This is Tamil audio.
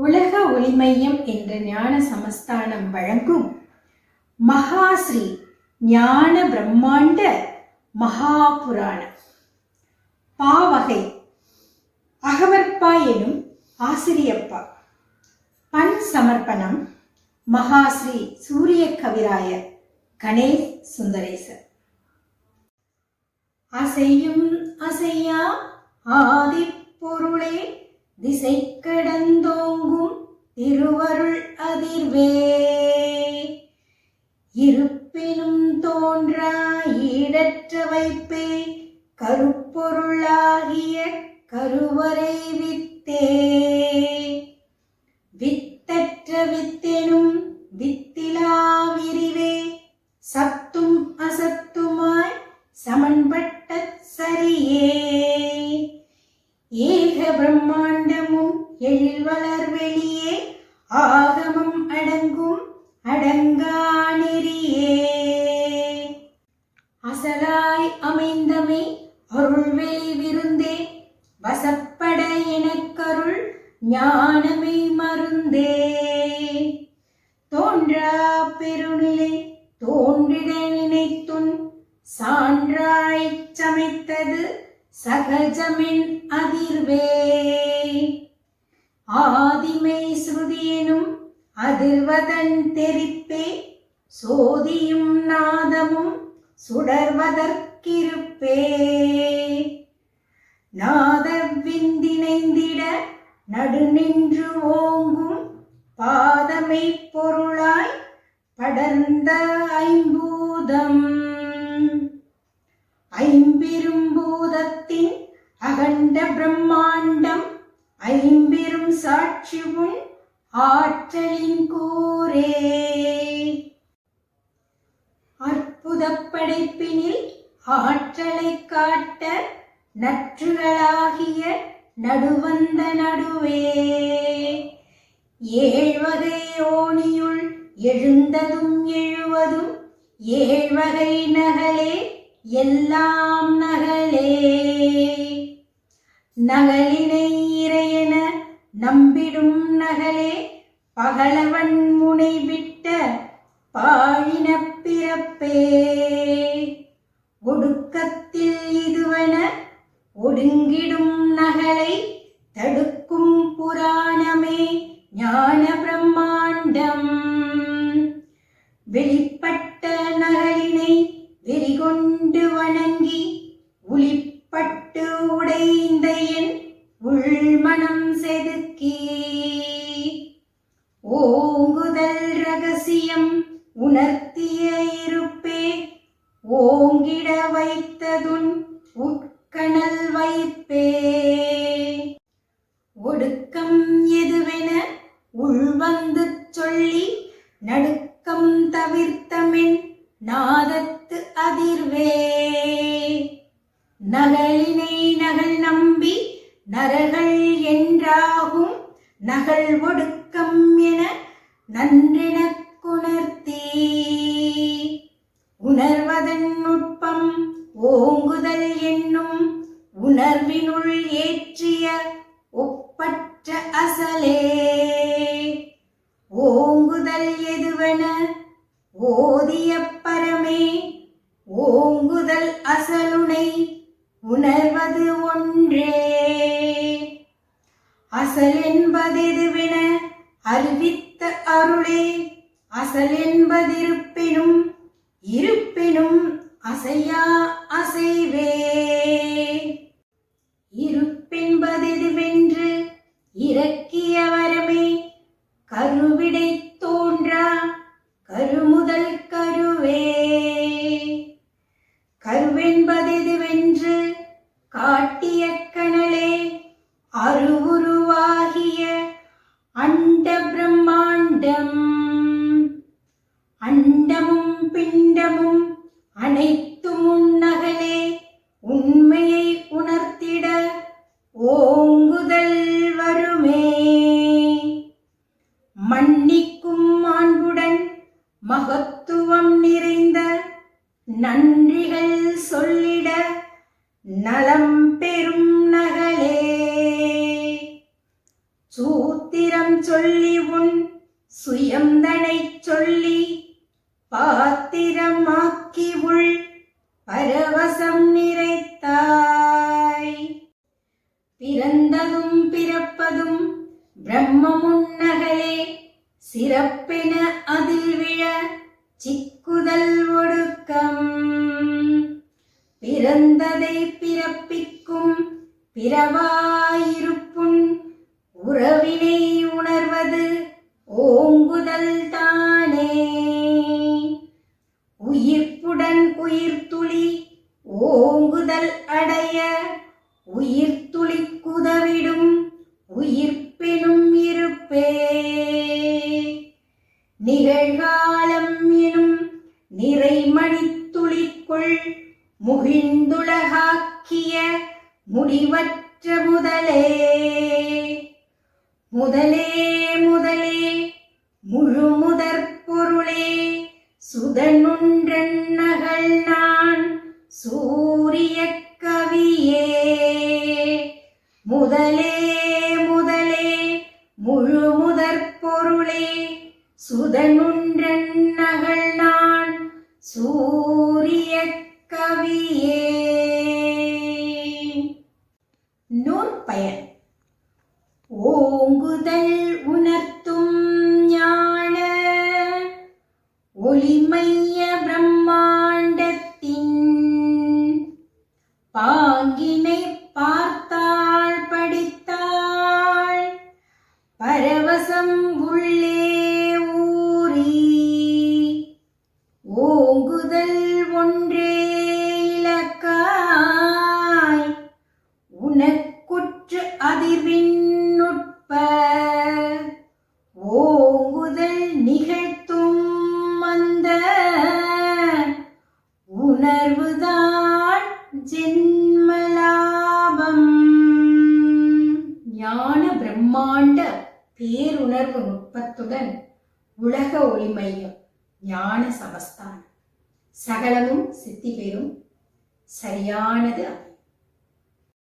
உலக ஒளிமையம் என்ற ஞான சமஸ்தானம் வழங்கும் மகாஸ்ரீ ஞான பிரம்மாண்ட மகாபுராணம். பாவகை அகவற்பா எனும் ஆசிரியப்பா. பண் சமர்ப்பணம். மகாஸ்ரீ சூரிய கவிராயர் கணேஷ் சுந்தரேசர். அசையும் அசையா ஆதி பொருளே திசை கடந்தோங்கும் திருவருள் அதிர்வே. இருப்பினும் தோன்றா ஈடற்ற வைப்பே கருப்பொருளாகிய கருவறை வித்தே. வித்தற்ற வித்தெனும் வித்திலா விரிவே சத்தும் அசத்துமாய் சமன்பட்ட சரியே. ஏக பிரம்மாண்ட எழில் வளர் வெளியே ஆகமம் அடங்கும் அடங்கா நெறியே அசலாய் அமைந்தமை அருள்வெளி விருந்தே வசப்பட எனக்கருள் ஞானமை மருந்தே. தோன்றா பெருநிலை தோன்றிட நினைத்துன் சான்றாய்ச் சமைத்தது சகஜமின் அதிர்வே. ஆதிமை ஸ்ருதியெனும் அதிர்வதன் தெரிப்பே சோதியும் நாதமும் சுடர்வதற்கிருப்பே. நாதவிந்திணைந்திட நடுநின்று ஓங்கும் பாதமை பொருளாய் படர்ந்த ஐம்பூதம். ஐம்பெரும் பூதத்தின் அகண்ட பிரம்மா ஐம்பெரும் சாட்சி உன் ஆற்றலின் கூரே அற்புத படைப்பினில் ஆற்றலை காட்ட நற்றுகளாகிய நடுவந்த நடுவே. ஏழ்வகை ஓணியுள் எழுந்ததும் எழுவதும் ஏழ்வகை நகலே எல்லாம் நகலே. நகலினை இறை நம்பிடும் நகலே பகலவன் முனை விட்ட பாழின பிறப்பே. ஒடுக்கத்தில் இதுவன ஒடுங்கிடும் நகலை தடுக்கும் புராணமே ஞான பிரம்மாண்டம் வெளி ஓங்குதல் ரகசியம் உணர்த்திய இருப்பே. ஓங்கிட வைத்ததுன் உட்கணல் வைப்பே. ஒடுக்கம் எதுவென உள்வந்து சொல்லி நடு நகல் ஒடுக்கம் என நன்றினக்குணர்த்தி உணர்வதன் நுட்பம் ஓங்குதல் என்னும் உணர்வினுள் ஏற்றிய ஒப்பற்ற அசலே. ஓங்குதல் எதுவென ஓதிய பரமே ஓங்குதல் அசலுனை உணர்வது ஒன்றே. அசல் என்பதெதுவென அறிவித்த அருளே. அசல் என்பதிருப்பினும் இருப்பினும் அசையா அசைவே. இருப்பென்பதெதுவென்று இறக்கிய வரமே கருவிடை தோன்றா கருமுதல் கருவே. கருவென்பதெதுவென்று காட்டிய கணலே அருவுரு பிறவாயிருப்புண் உறவினை உணர்வது ஓங்குதல் தானே. உயிர்ப்புடன் உயிர்த்துளி ஓங்குதல் அடைய உயிர்த்துளி குதவிடும் உயிர்ப்பெனும் இருப்பே. நிகழ்காலம் எனும் நிறைமணித்துளிக்குள் முகிழ்ந்துலகாக்கிய முடிவற்ற முதலே முதலே முதலே முழு முதற் பொருளே சுதனுன்றன் நான் சூரிய கவியே முதலே முதலே முழு முதற் பொருளே சுதனுன்றன் நான் சூரிய கவியே நூற்பயன் ஓங்குதல் உணர்வு நுட்பத்துடன் உலக ஒளிமையும் ஞான சமஸ்தானம். சகலமும் சித்தி பெறும் சரியானது